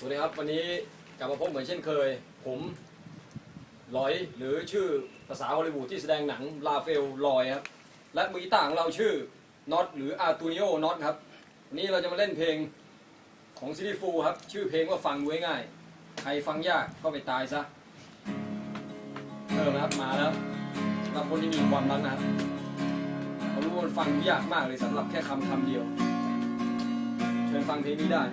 สวัสดีครับ วันนี้กลับมาพบเหมือนเช่นเคย ผมลอยหรือชื่อภาษาฮอลลีวูดที่แสดงหนังลาเฟลลอยครับ และมือกีตาร์ของเราชื่อน็อตหรืออาร์ตูนิโอน็อตครับ วันนี้เราจะมาเล่นเพลงของซิตี้ฟูครับ ชื่อเพลงว่าฟังดูง่าย ใครฟังยากก็ไปตายซะเริ่มครับมาแล้วสำหรับคนที่มีความรักนะครับเขารู้ว่ามันฟังยากมากเลยสำหรับแค่คำคำเดียว เชิญฟังเพลงนี้ได้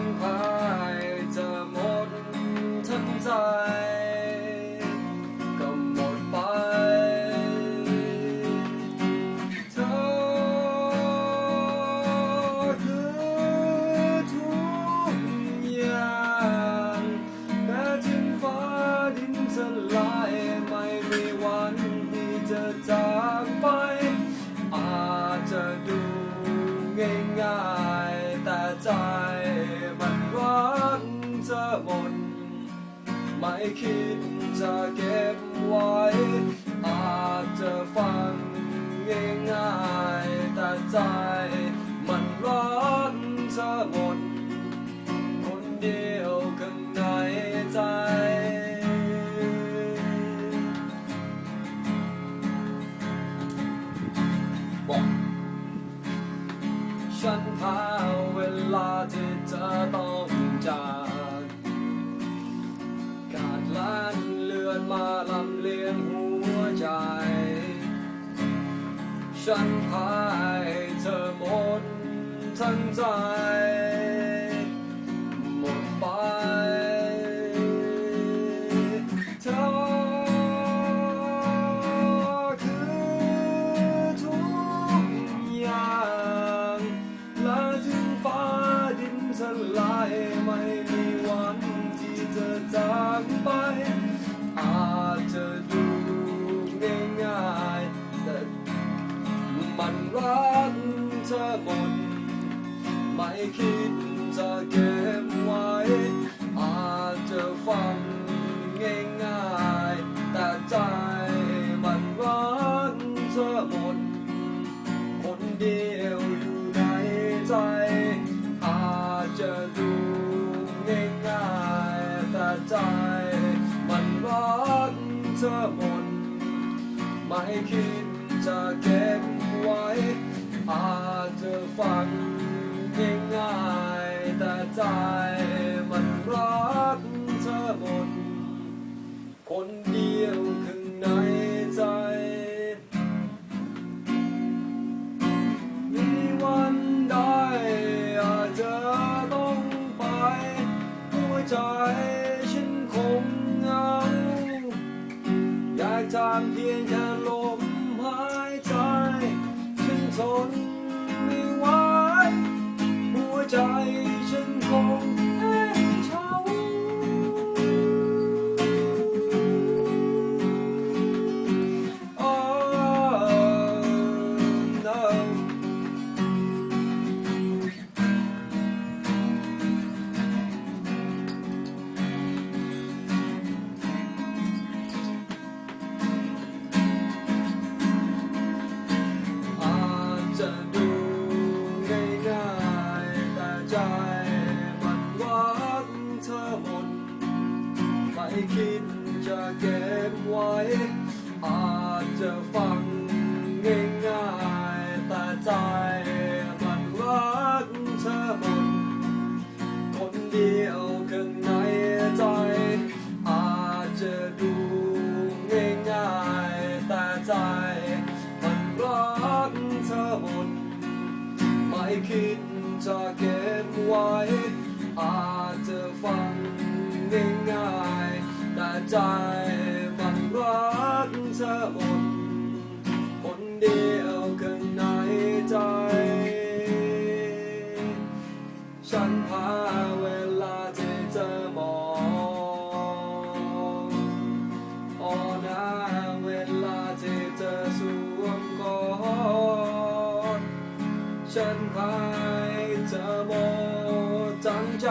นพาให้เธอหมดทั้งใจ ก็หมดไป เธอคือทุกอย่างแม้ถึงฟ้าดินสลายไม่มีวันที่จะจากไป เธอหมดไม่คิดจะเก็บไว้ อาจจะฟังง่ายๆแต่ใจ มันรักเธอหมดคนเดียวข้างในใจบอกฉันพา ฉันพายเธอหมดทั้งใจ เธอหมดไม่คิดจะเก็บไว้ อาจจะฟังง่ายๆ แต่ใจมันรักเธอหมด คนเดียวอยู่ในใจ อาจจะดูง่ายๆ แต่ใจมันรักเธอหมด ไม่คิดจะเก็บ ดี คิดจะเก็บไว้ อาจจะฟังง่ายๆแต่ใจมันรักเธอหมดคนเดียวข้างในใจ อาจจะดูง่ายๆแต่ใจมันรักเธอหมดไม่คิดจะเก็บไว้ อาจจะฟังง่าย ใจมันรักเธอหมดคนเดียวข้างในใจ ฉันพาเวลาที่เธอมองอ่อนหาเวลาที่เธอสวมกอดฉันพายเธอมองใจ